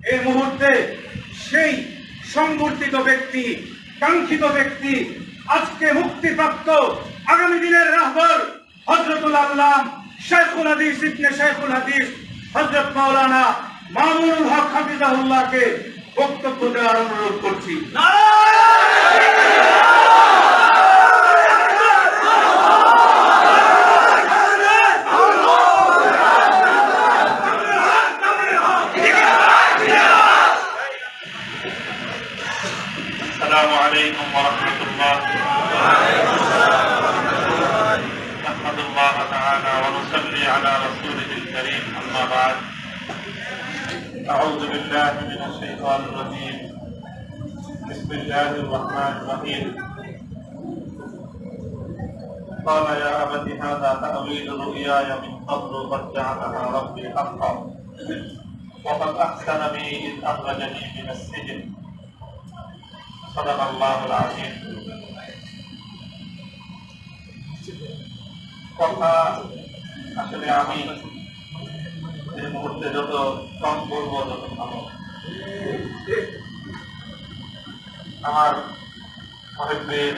এই মুহূর্তে সেই সংবর্ধিত ব্যক্তি, কাঙ্ক্ষিত ব্যক্তি, আজকে মুক্তিপ্রাপ্ত আগামী দিনের রাহবর হজরতুল আল্লাহ শেখুল হাদিস ইবনে শেখুল হাদিস হজরত মাওলানা মামুনুল হক হাফিজাহুল্লাহকে বক্তব্য দেওয়ার অনুরোধ করছি। بالله من الشيطان الرجيم بسم الله الرحمن الرحيم قال يا أبت هذا تأويل رؤياي من قبل قد جعلها ربي حقا وقد أحسن بي إذ أخرجني من السجن صدق الله العظيم কথা আসলে আমি এই মুহূর্তে যত কম বলব তত ভালো। আমার মহিবীর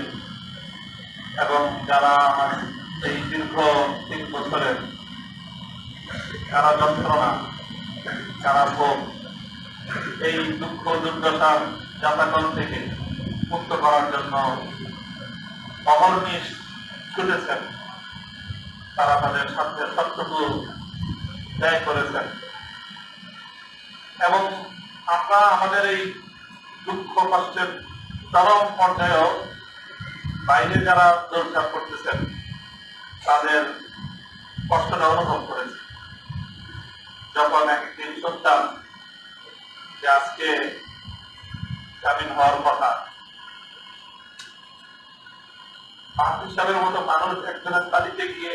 এবং যারা আমার এই দীর্ঘ তিন বছরের যারা যন্ত্রণা যারা ভোগ। এই দুঃখ দুর্দশার যাতাকল থেকে মুক্ত করার জন্য অহর্নিশ ছুটেছেন। তারা তাদের সাথে সত্যটুকু ব্যয় করেছেন। এবং আমরা আমাদের এই দুঃখ কষ্টের চরম পর্যায়েও বাইরে যারা দৌড়ঝাপ করতেছেন, তাদের কষ্টটা অনুভব করেছে যখন একদিন শুনতাম যে আজকে জামিন হওয়ার কথা মাহফিজ সাহেবের মতো মানুষ একজনের তালিতে গিয়ে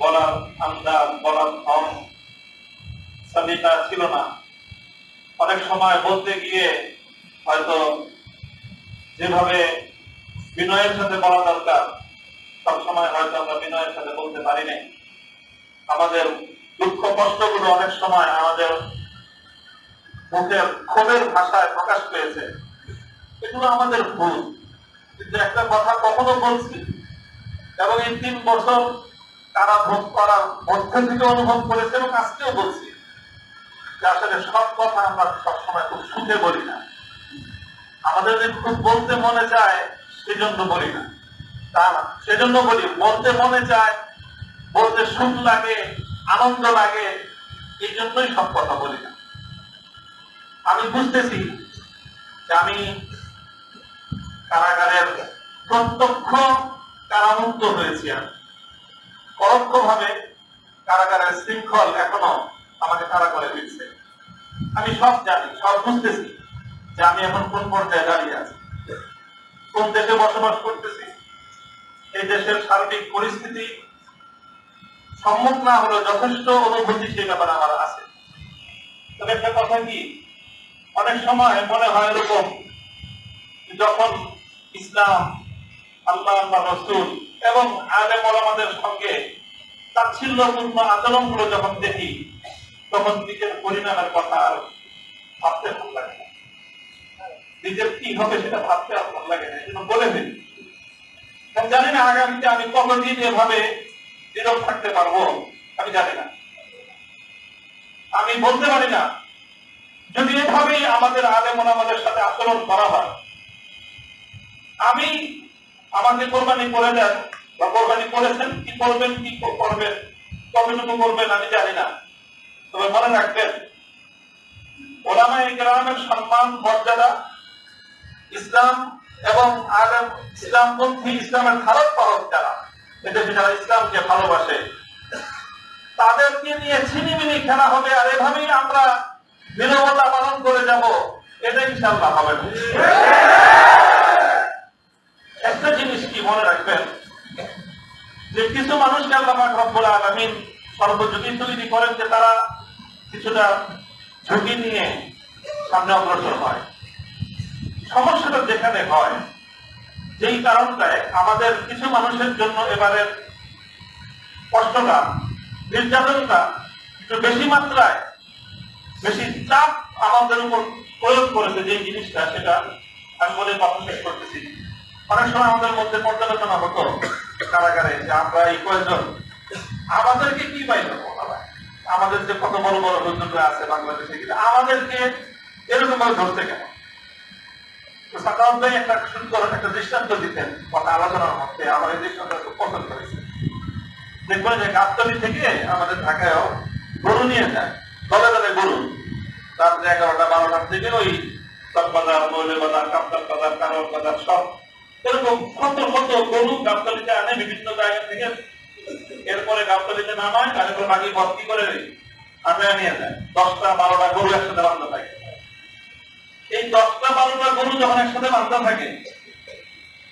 বলার আন্দাজ বলার ধন সবিতা ছিল না। অনেক সময় বলতে গিয়ে হয়তো যেভাবে বিনয়ের সাথে বলা দরকার, সব সময় হয়তো আমরা বিনয়ের সাথে বলতে পারি নাই। আমাদের দুঃখ কষ্টগুলো অনেক সময় আমাদের মুখের ক্ষোভের ভাষায় প্রকাশ পেয়েছে। এগুলো আমাদের ভুল। কিন্তু একটা কথা কখনো বলছি, এবং এই তিন বছর তারা ভোগ করার মধ্যে থেকে অনুভব করেছে এবং আজকেও বলছি। যে আসলে সব কথা আমরা সবসময় খুব সুখে বলি না। আমাদের যদি খুব বলতে মনে চায়, সেজন্য বলি না। তা না, সেজন্য বলি, বলতে মনে চায়, বলতে সুখ লাগে, আনন্দ লাগে, এই জন্যই সব কথা বলি না। আমি বুঝতেছি যে আমি কারাগারের প্রত্যক্ষ কারামুক্ত হয়েছি আমি। পরোক্ষ ভাবে কারাগারের শৃঙ্খল এখনও আমাকে তারা করে দিচ্ছে। আমি সব জানি, সব বুঝতেছি যে আমি এখন কোন পর্যায়ে দাঁড়িয়ে আছি। কোন দেশে বসবাস করতেছি। এই দেশের সার্বিক পরিস্থিতি সম্মুখ না হলেও যথেষ্ট অনুভূতি সেই ব্যাপারে আমার আছে। তবে একটা কথা কি, অনেক সময় মনে হয় এরকম, যখন ইসলাম, আল্লাহ বা রসুল এবং আলেম ওলামাদের সঙ্গে তাচ্ছিল্যপূর্ণ আচরণগুলো যখন দেখি, তখন নিজের পরিণামের কথা আর ভাবতে ভালো লাগে না। নিজের কি হবে সেটা ভাবতে আর ভালো লাগে না জন্য বলে আমি জানি না আগামীতে আমি কতদিন এভাবে নীরব থাকতে পারব, আমি জানি না। আমি বলতে পারি না, যদি এভাবেই আমাদের আলেম আমাদের সাথে আচরণ করা হয়, আমি আমাকে কোরবানি করে দেন, বা কোরবানি করেছেন কি করবেন কি করবেন কতটুকু করবেন আমি জানি না। তবে মনে রাখবেন, ওলামায়ে কেরামের সম্মান, মর্যাদা ইসলাম এবং আলেম ইসলামপন্থী ইসলামের ধারক পালক যারা এদেশে যারা ইসলামকে ভালোবাসে, তাদেরকে নিয়ে ছিনিমিনি খেলা হবে, আর এভাবেই আমরা নিরবতা পালন করে যাব, এটা ইনশাল্লাহ হবে না। একটা জিনিস কি মনে রাখবেন? যে কিছু মানুষকে আল্লাহ রব্বুল আলামিন সর্বযোগী তৈরি করেন যে তারা কিছুটা ঝুঁকি নিয়ে সামনে অগ্রসর হয়। সমস্যাটা যেখানে হয়, যেই কারণটায় আমাদের কিছু মানুষের জন্য এবারের কষ্টটা, নির্যাতনটা একটু বেশি মাত্রায় বেশি চাপ আমাদের উপর প্রয়োগ করেছে যে জিনিসটা, সেটা আমি বলে কথা শেষ করতেছি। অনেক সময় আমাদের মধ্যে পর্যালোচনা হতো কারাগারে যে আমরা এই কয়েকজন। আমাদেরকে কি পাইলো? আমাদের যে কত বড় বড় হুজুররা আছে বাংলাদেশে কিন্তু আমাদেরকে এরকম ভাবে ধরতে কেন? ভাই একটা সুন্দর একটা দৃষ্টান্ত দিতেন, কথা আলোচনার মধ্যে আমার এই দৃষ্টান্ত খুব পছন্দ হয়েছে। দেখবেন যে গাবতলি থেকে আমাদের ঢাকায়ও গরু নিয়ে যায়, দলে দলে গরু। রাত্রে এগারোটা, বারোটার থেকে ওই চকবাজার মৌলে বাজার কাপ্তার বাজার কারোর বাজার সব এরকম কত কত গরু গাবতলিতে আনে বিভিন্ন জায়গা থেকে। এরপরে গাবতলিতে নামায়, তারপর বাকি ভর্তি করে আনে নিয়ে যায়। দশটা বারোটা গরু একসাথে বান্ধা থাকে। এই দশটা বারোটা গরু যখন একসাথে বান্ধা থাকে,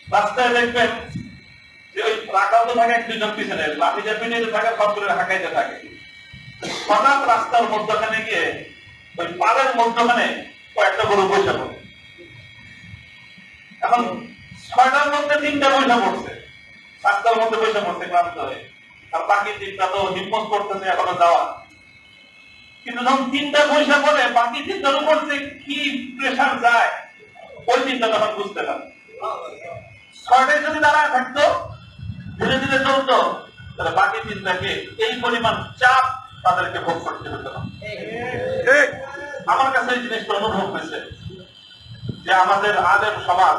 রাস্তায় দেখবেন যে ওই রাখাল তো থাকে এক দুজন পিছনে, লাঠি যে পিছনে থাকে, সব করে হাঁকাইতে থাকে। হঠাৎ রাস্তার মধ্যখানে গিয়ে ওই পাড়ের মধ্যখানে কয়েকটা গরু বসে পড়ে। এখন ছয়টার মধ্যে তিনটা পয়সা পড়ছে। রাস্তার মধ্যে পয়সা পড়ছে ক্লান্ত হয়ে। আর বাকি তিনটা তো হিম্মত করতেছে এখনও যাওয়া কিন্তু যখন তিনটা পয়সা পড়ে, বাকি তিনটার উপর যে কি প্রেশার যায়, ওই তিনটা তখন বুঝতে পারে ছয়টায় যদি দাঁড়ায় থাকতো, ধীরে ধীরে চলতো, তাহলে বাকি তিনটাকে এই পরিমাণ চাপ তাদেরকে ভোগ করতে হতো। না আমার কাছে এই জিনিসটা অনুভব হয়েছে যে আমাদের আলেম সমাজ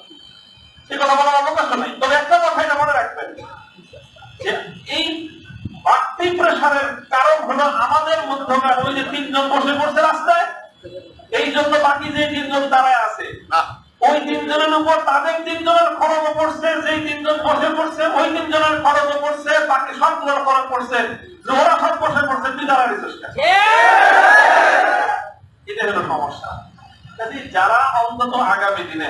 সে কথা বলার অবকাশ নাই। তবে একটা কথা এটা মনে রাখবেন। যে এই বাড়তি প্রেশারের কারণ হলো আমাদের মধ্যকার ওই যে তিনজন বসে পড়ছে রাস্তায় এই জন্য বাকি যে তিনজন দাঁড়ায় আছে ওই তিনজনের উপর তাদের তিনজনের খরচ পড়ছে যেই তিনজন বসে পড়ছে ওই তিনজনের খরচ পড়ছে বাকি সবগুলোর খরচ পড়ছে যে ওরা সব বসে পড়ছে তুই চেষ্টা এটা হলো সমস্যা। কাজে যারা অন্তত আগামী দিনে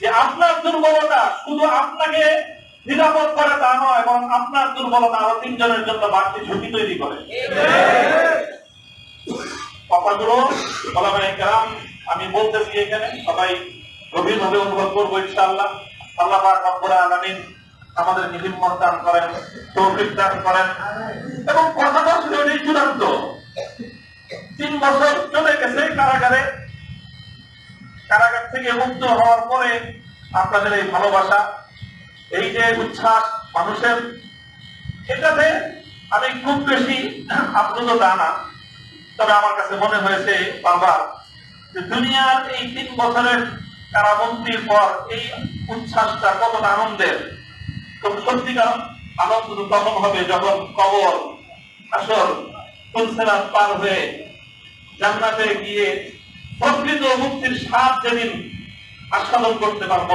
যে আপনার দুর্বলতা শুধু আপনাকে নিরাপদ করে তা নয় এবং আপনার দুর্বলতা আরও তিনজনের জন্য বাড়তি ঝুঁকি তৈরি করে। আমি বলতেছি এখানে, সবাই গভীরভাবে অনুভব করব ইনশাআল্লাহ। আল্লাহ পাক রব্বুল আমাদের হিম্মত দান করেন, তৌফিক দান করেন। এবং কথাটা ছিল এই চূড়ান্ত। তিন বছর চলে গেছে কারাগারে কারাগার থেকে মুক্ত হওয়ার পরে আপনাদের এই ভালোবাসা, এই যে উচ্ছ্বাস মানুষের, এটাতে আমি খুব বেশি আপ্লুত তা না। তবে আমার কাছে মনে হয়েছে বারবার যে দুনিয়ার এই তিন বছরের কারাবন্দির পর এই উচ্ছ্বাসটা কতটা আনন্দের। তো সত্যিকার আনন্দ তখন হবে যখন কবর, আসর তুলসেরাত পার হয়ে জান্নাতে গিয়ে প্রকৃত মুক্তির স্বাদ যেদিন আস্বাদন করতে পারব,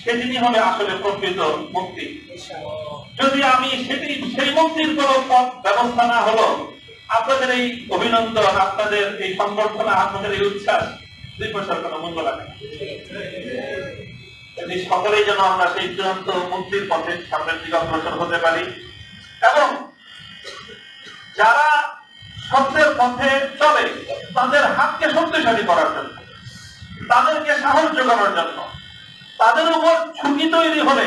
সেদিনই হবে আসলে প্রকৃত মুক্তি। যদি আমি সেটি সেই মুক্তির কোন ব্যবস্থা না হলো, আপনাদের এই অভিনন্দন, আপনাদের এই সংবর্ধনা, আপনাদের এই উচ্ছ্বাস, দুই পয়সার কোনো মূল্য লাগে যদি সকলেই যেন আমরা সেই চূড়ান্ত মুক্তির পথে সামনের দিকে অগ্রসর হতে পারি, এবং যারা সত্যের পথে চলে, তাদের হাতকে শক্তিশালী করার জন্য, তাদেরকে সাহস যোগানোর জন্য। তাদের উপর ঝুঁকি তৈরি হলে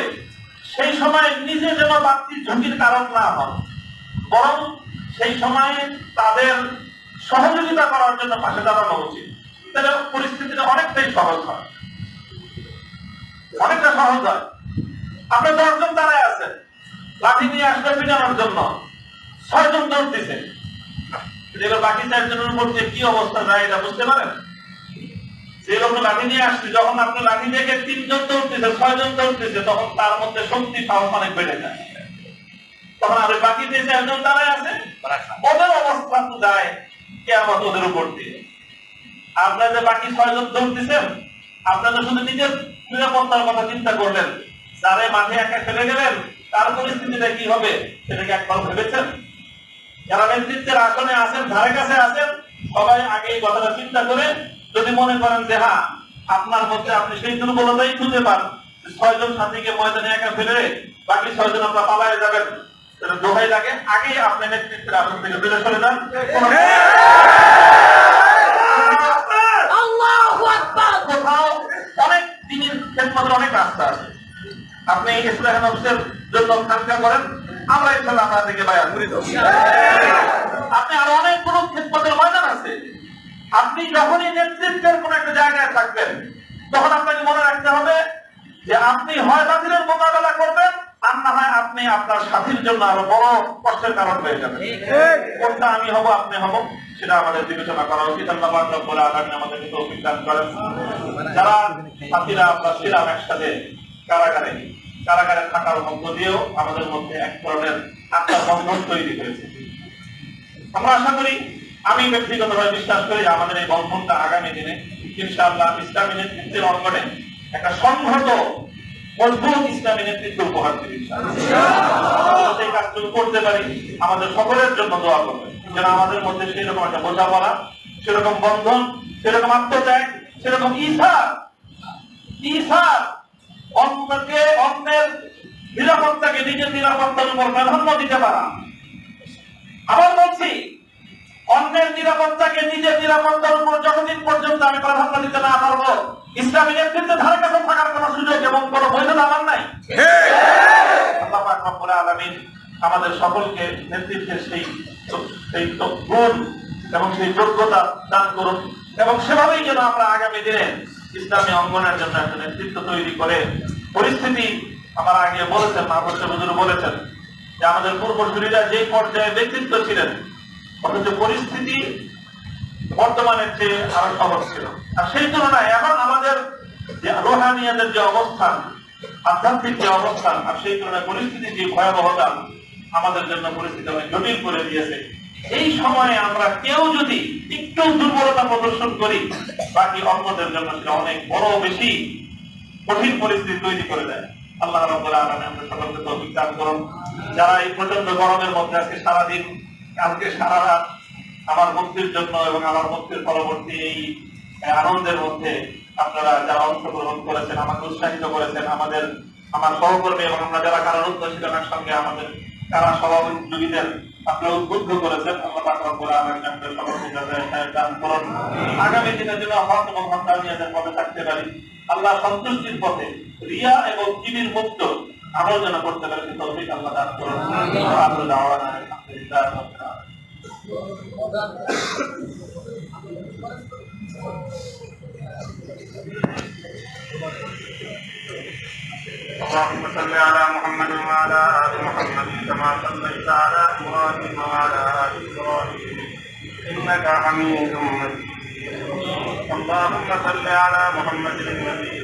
সেই সময় নিজে যেন বাড়তি ঝুঁকির কারণ না হন, বরং সেই সময়ে তাদের সহযোগিতা করার জন্য পাশে দাঁড়ানো উচিত। তাহলে পরিস্থিতিটা অনেকটাই সহজ হয়। অনেকটা সহজ হয়। আপনার দশজন দাঁড়ায় আছেন, লাঠি নিয়ে আসলে পিটানোর জন্য ছয়জন দৌড় দিছে এবার বাকি চারজনের উপর যে কি অবস্থা যায় এটা বুঝতে পারেন? যে লোক লাঠি নিয়ে আসছে, যখন আপনি লাঠি দেখে তিনজন দৌড়তেছে ছয়জন দৌড়তেছে তখন তার মধ্যে শক্তি সাহস অনেক বেড়ে যায়। তখন আর বাকি যে চারজন দাঁড়ায় আছে, ওদের অবস্থা তো যায় কেমন ওদের উপর দিয়ে। আপনারা যে বাকি ছয়জন দৌড়তেছেন আপনারা শুধু নিজের নিরাপত্তার কথা চিন্তা করলেন যারে মাঠে একা ফেলে গেলেন, তার পরিস্থিতিটা কি হবে, সেটাকে একবার ভেবেছেন? যারা নেতৃত্বের আসনে আছেন ধারে কাছে আছেন সবাই আগে এই কথাটা চিন্তা করে যদি মনে করেন যে হ্যাঁ আপনার মধ্যে আপনি সেই দুর্বলতাই খুঁজে পান ছয়জন সাথীকে ময়দানে একা ফেলে বাকি ছয়জন আপনার পালায় যাবেন। দোহাই লাগে। আগে আপনি নেতৃত্বের আসন থেকে দূরে সরে যান। কোথাও অনেক দিনের খেদমতের অনেক রাস্তা আছে। আপনি ইসলাম জন্য খানকা করেন। আমরা ইনশাল্লাহ আপনাদেরকে বায়াত করে দেবো আপনি আরও অনেক কোনো খেদমতের ময়দান আছে। আপনি যখনই নেতৃত্বের কোন একটা জায়গায় থাকবেন তখন আপনাকে মনে রাখতে হবে যে আপনি হয় বাতিলের মোকাবেলা করবেন আর না হয় আপনি আপনার সাথীর জন্য আরও বড় কষ্টের কারণ হয়ে যাবেন। কোনটা আমি হব আপনি হব সেটা আমাদের বিবেচনা করা উচিত। আল্লাহ রব্বুল আলামিন আমাদেরকে তৌফিক দান করেন। যারা সাথীরা আমরা ছিলাম একসাথে কারাগারে কারাগারে থাকার মধ্য দিয়েও আমাদের মধ্যে এক ধরনের আত্মার বন্ধন তৈরি হয়েছে আমরা আশা করি, আমি ব্যক্তিগতভাবে বিশ্বাস করি আমাদের এই বন্ধনটা আগামী দিনে ইনশাআল্লাহ ইসলামী নেতৃত্বের অঙ্গনে একটা সংহত, মজবুত ইসলামী নেতৃত্ব উপহার দিবে। সেই কাজটুকু করতে পারি, আমাদের সকলের জন্য দোয়া করবেন যেন আমাদের মধ্যে সেরকম একটা বোঝাপড়া, সেরকম বন্ধন, সেরকম আত্মত্যাগ, সেরকম ইসার ইসার অন্যকে নিজের নিরাপত্তার উপর প্রাধান্য দিতে পারা। আবার বলছি, অন্যের নিরাপত্তাকে নিজের নিরাপত্তার উপর যতদিন পর্যন্ত আমি প্রাধান্য দিতে না পারব, ইসলামী নেতৃত্বে ধারে কাছে থাকার কোন সুযোগ এবং কোন বৈধতা আমার নাই। আমাদের সকলকে নেতৃত্বের সেই সেই গুণ এবং সেই যোগ্যতা দান করুন এবং সেভাবেই যেন আমরা আগামী দিনে ইসলামী অঙ্গনের জন্য একটা নেতৃত্ব তৈরি করে পরিস্থিতি আমার আগে বলেছেন, মাহবুব বলেছেন যে আমাদের পূর্বসূরীরা যে পর্যায়ে ব্যক্তিত্ব ছিলেন, অথচ পরিস্থিতি বর্তমানের চেয়ে আরও সহজ ছিল। আর সেই তুলনায় এখন আমাদের যে রোহানিয়াদের যে অবস্থান, আধ্যাত্মিক যে অবস্থান, আর সেই তুলনায় পরিস্থিতি যে ভয়াবহতা আমাদের জন্য পরিস্থিতি অনেক জটিল করে দিয়েছে। এই সময়ে আমরা কেউ যদি একটু দুর্বলতা প্রদর্শন করি, বাকি অন্যদের জন্য সেটা অনেক বড় বেশি কঠিন পরিস্থিতি তৈরি করে দেয়। আল্লাহ সকলকে তৌফিক দান করুন। যারা এই প্রচণ্ড গরমের মধ্যে আজকে সারাদিন কালকে সারা রাত আমার মুক্তির জন্য এবং আমার মুক্তির পরবর্তী এই আনন্দের মধ্যে আপনারা যারা অংশগ্রহণ করেছেন, আমাকে উৎসাহিত করেছেন, আমাদের, আমার সহকর্মী এবং আমরা যারা কারারুদ্ধ ছিলেন একসঙ্গে আমাদের কারা সভাপতিদের আপনারা উদ্বুদ্ধ করেছেন, আল্লাহ আগামী দিনের জন্য হক এবং হকানিয়াতের পথে থাকতে পারি, আল্লাহ সন্তুষ্টির পথে রিয়া এবং কিবির মুক্ত আমল যেন করতে পারি সেই তৌফিক আল্লাহ দান করুন আল্লাহ দাওয়ানা আলহামদুলিল্লাহ রাব্বিল আলামিন اللهم صل على محمد وعلى ال محمد كما صليت على ابراهيم وعلى ال ابراهيم انك حميد مجيد اللهم صل على محمد النبي